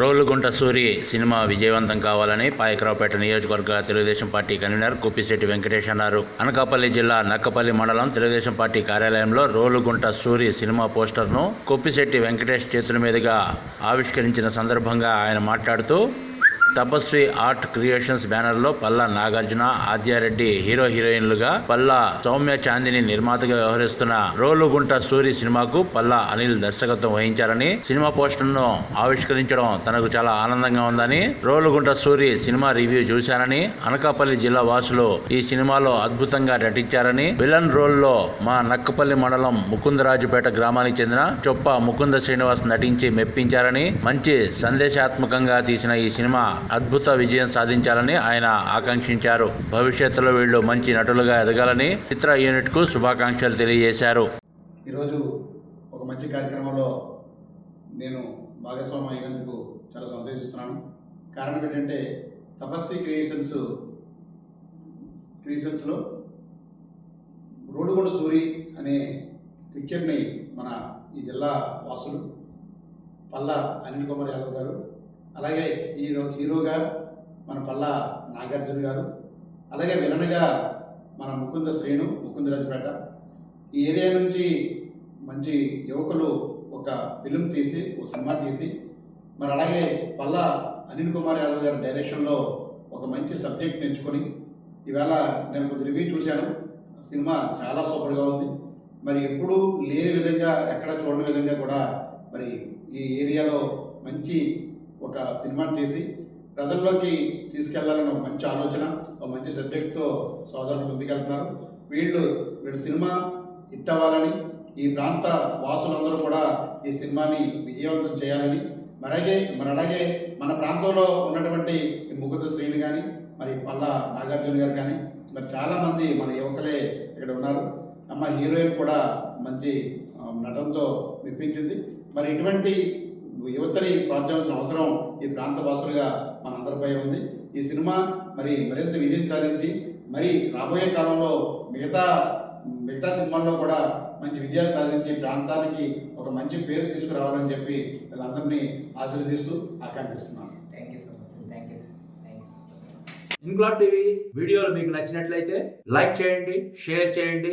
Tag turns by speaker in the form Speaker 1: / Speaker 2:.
Speaker 1: Rolugunta Suri cinema విజయవంతం కావాలని పాయకరావుపేట నియోజకవర్గ తెలుగుదేశం పార్టీ కన్వీనర్ కుప్పిశెట్టి వెంకటేష్ అన్నారు. అనకాపల్లి జిల్లా నక్కపల్లి మండలం తెలుగుదేశం పార్టీ కార్యాలయంలో రోలుగుంట సూరి సినిమా పోస్టర్ను కుప్పిశెట్టి వెంకటేష్ చేతుల మీదుగా ఆవిష్కరించిన సందర్భంగా ఆయన మాట్లాడుతూ తపస్వి ఆర్ట్ క్రియేషన్స్ బ్యానర్లో పల్లా నాగార్జున ఆద్యారెడ్డి హీరో హీరోయిన్లుగా పల్లా సౌమ్య చాందిని నిర్మాతగా వ్యవహరిస్తున్న రోలుగుంట సూరి సినిమాకు పల్లా అనిల్ దర్శకత్వం వహించారని సినిమా పోస్టర్ను ఆవిష్కరించడం తనకు చాలా ఆనందంగా ఉందని రోలుగుంట సూరి సినిమా రివ్యూ చూశానని అనకాపల్లి జిల్లా వాసులు ఈ సినిమాలో అద్భుతంగా నటించారని విలన్ రోల్లో మా నక్కపల్లి మండలం ముకుందరాజుపేట గ్రామానికి చెందిన చొప్ప ముకుంద శ్రీనివాస్ నటించి మెప్పించారని మంచి సందేశాత్మకంగా తీసిన ఈ సినిమా అద్భుత విజయం సాధించాలని ఆయన ఆకాంక్షించారు. భవిష్యత్తులో వీళ్ళు మంచి నటులుగా ఎదగాలని చిత్ర యూనిట్కు శుభాకాంక్షలు తెలియజేశారు.
Speaker 2: ఈరోజు ఒక మంచి కార్యక్రమంలో నేను భాగస్వామి అయినందుకు చాలా సంతోషిస్తున్నాను. కారణం ఏంటంటే తపస్వి క్రియేషన్స్ క్రియేషన్స్లో రోడ్డుగొండ సూరి అనే పిక్చర్ని మన ఈ జిల్లా వాసులు పల్లా అనిల్ కుమార్ యాదవ్ గారు అలాగే హీరో హీరోగా మన పల్లా నాగార్జున గారు అలాగే విలన్గా మన ముకుంద శ్రేణు ముకుందరాజుపేట ఈ ఏరియా నుంచి మంచి యువకులు ఒక ఫిలిం తీసి ఒక సినిమా తీసి మరి అలాగే పల్లా అనిల్ కుమార్ యాదవ్ గారి డైరెక్షన్లో ఒక మంచి సబ్జెక్ట్ ఎంచుకొని ఈవేళ నేను కొద్ది రివ్యూ చూశాను. సినిమా చాలా సూపర్గా ఉంది. మరి ఎప్పుడూ లేని విధంగా ఎక్కడ చూడని విధంగా కూడా మరి ఈ ఏరియాలో మంచి ఒక సినిమాని తీసి ప్రజల్లోకి తీసుకెళ్ళాలని ఒక మంచి ఆలోచన ఒక మంచి సబ్జెక్ట్తో సోదరులు ముందుకెళ్తున్నారు. వీళ్ళు వీళ్ళ సినిమా హిట్ అవ్వాలని ఈ ప్రాంత వాసులందరూ కూడా ఈ సినిమాని విజయవంతం చేయాలని మరగే మరి అలాగే మన ప్రాంతంలో ఉన్నటువంటి ఈ శ్రీని కానీ మరి పల్లా నాగార్జున గారు కానీ మరి చాలామంది మన యువకులే ఇక్కడ ఉన్నారు. అమ్మ హీరోయిన్ కూడా మంచి నటనతో మెప్పించింది. మరి ఇటువంటి యువతని ప్రోత్సహించిన అవసరం ఈ ప్రాంత వాసులుగా మనందరిపై ఉంది. ఈ సినిమా మరి మరింత విజయం సాధించి మరి రాబోయే కాలంలో మిగతా మిగతా సినిమాల్లో కూడా మంచి విజయాలు సాధించి ప్రాంతానికి ఒక మంచి పేరు తీసుకురావాలని చెప్పి వీళ్ళందరినీ ఆశీర్వదిస్తూ ఆకాంక్షిస్తున్నాను.
Speaker 3: Thank you so much thank you
Speaker 1: Inquilab TV వీడియోలు మీకు నచ్చినట్లయితే లైక్ చేయండి షేర్ చేయండి.